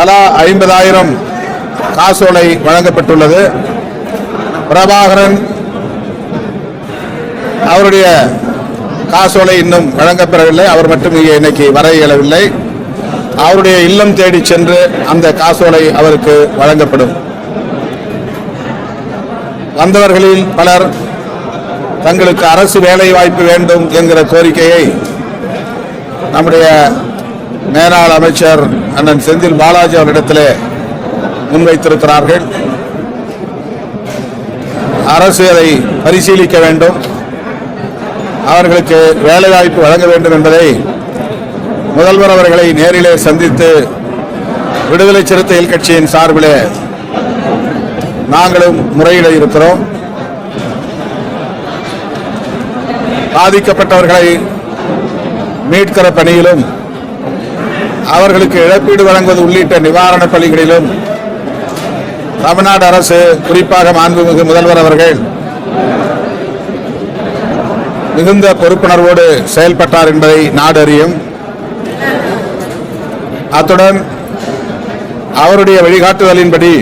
தலா ஐம்பதாயிரம் காசோலை வழங்கப்பட்டுள்ளது. பிரபாகரன் அவருடைய காசோலை இன்னும் வழங்கப்பெறவில்லை அவர் மட்டும் இங்கே இன்னைக்கு வர இயலவில்லை. அவருடைய இல்லம் தேடி சென்று அந்த காசோலை அவருக்கு வழங்கப்படும். வந்தவர்களில் பலர் தங்களுக்கு அரசு வேலை வாய்ப்பு வேண்டும் என்கிற கோரிக்கையை நம்முடைய மேலாள் அமைச்சர் அண்ணன் செந்தில் பாலாஜி அவரிடத்திலே முன்வைத்திருக்கிறார்கள். அரசு அதை பரிசீலிக்க வேண்டும். அவர்களுக்கு வேலைவாய்ப்பு வழங்க வேண்டும் என்பதை முதல்வர் அவர்களை நேரிலே சந்தித்து விடுதலை சிறுத்தைகள் கட்சியின் சார்பிலே நாங்களும் முறையிட இருக்கிறோம். பாதிக்கப்பட்டவர்களை மீட்கிற பணியிலும் அவர்களுக்கு இழப்பீடு வழங்குவது உள்ளிட்ட நிவாரண பணிகளிலும் தமிழ்நாடு அரசு குறிப்பாக மாண்புமிகு முதல்வர் அவர்கள் மிகுந்த பொறுப்புணர்வோடு செயல்பட்டார் என்பதை நாடு அறியும். அத்துடன் அவருடைய வழிகாட்டுதலின்படி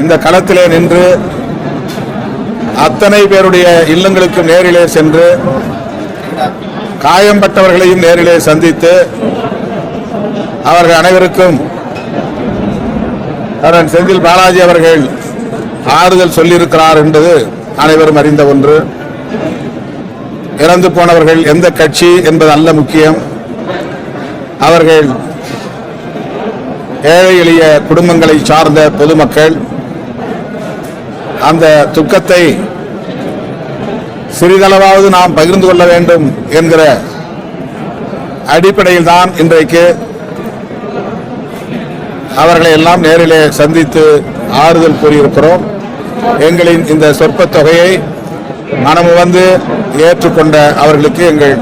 இந்த களத்திலே நின்று அத்தனை பேருடைய இல்லங்களுக்கு நேரிலே சென்று காயம்பட்டவர்களையும் நேரிலே சந்தித்து அவர்கள் அனைவருக்கும் செந்தில் பாலாஜி அவர்கள் ஆறுதல் சொல்லியிருக்கிறார் என்பது அனைவரும் அறிந்த ஒன்று. இறந்து போனவர்கள் எந்த கட்சி என்பது அல்ல முக்கியம். அவர்கள் ஏழை எளிய குடும்பங்களை சார்ந்த பொதுமக்கள். அந்த துக்கத்தை சிறிதளவாவது நாம் பகிர்ந்து கொள்ள வேண்டும் என்கிற அடிப்படையில் தான் இன்றைக்கு அவர்களை எல்லாம் நேரிலே சந்தித்து ஆறுதல் கூறியிருக்கிறோம். எங்களின் இந்த சொற்ப தொகையை மனமு வந்து ஏற்றுக்கொண்ட அவர்களுக்கு எங்கள்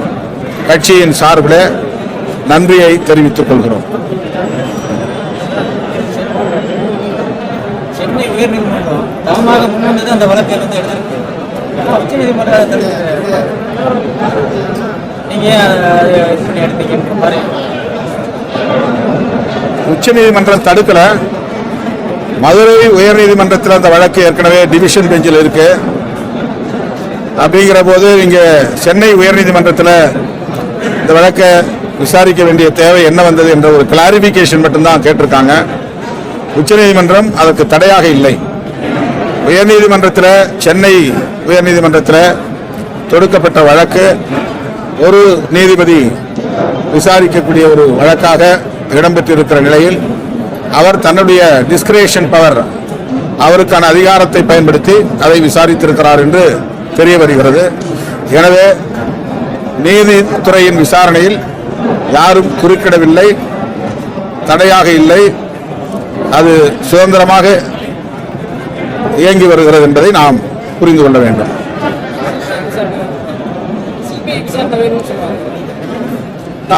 கட்சியின் சார்பில் நன்றியை தெரிவித்துக் கொள்கிறோம். சென்னை உச்சநீதிமன்றம் தடுக்கல. மதுரை உயர்நீதிமன்றத்தில் அந்த வழக்கு ஏற்கனவே டிவிஷன் பெஞ்சில் இருக்கு. அப்படிங்கிற போது இங்கே சென்னை உயர்நீதிமன்றத்தில் இந்த வழக்கை விசாரிக்க வேண்டிய தேவை என்ன வந்தது என்ற ஒரு கிளாரிபிகேஷன் மட்டும்தான் கேட்டிருக்காங்க. உச்சநீதிமன்றம் அதற்கு தடையாக இல்லை. உயர்நீதிமன்றத்தில் சென்னை உயர்நீதிமன்றத்தில் தொடுக்கப்பட்ட வழக்கு ஒரு நீதிபதி விசாரிக்கக்கூடிய ஒரு வழக்காக இடம்பெற்றிருக்கிற நிலையில் அவர் தன்னுடைய டிஸ்கிரேஷன் பவர் அவருக்கான அதிகாரத்தை பயன்படுத்தி அதை விசாரித்திருக்கிறார் என்று தெரிய வருகிறது எனவே நீதித்துறையின் விசாரணையில் யாரும் குறுக்கிடவில்லை தடையாக இல்லை அது சுதந்திரமாக இயங்கி வருகிறது என்பதை நாம் புரிந்து கொள்ள வேண்டும்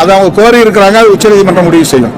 அதை அவங்க கோரி இருக்கிறாங்க உச்சநீதிமன்றம் முடிவு செய்யும்.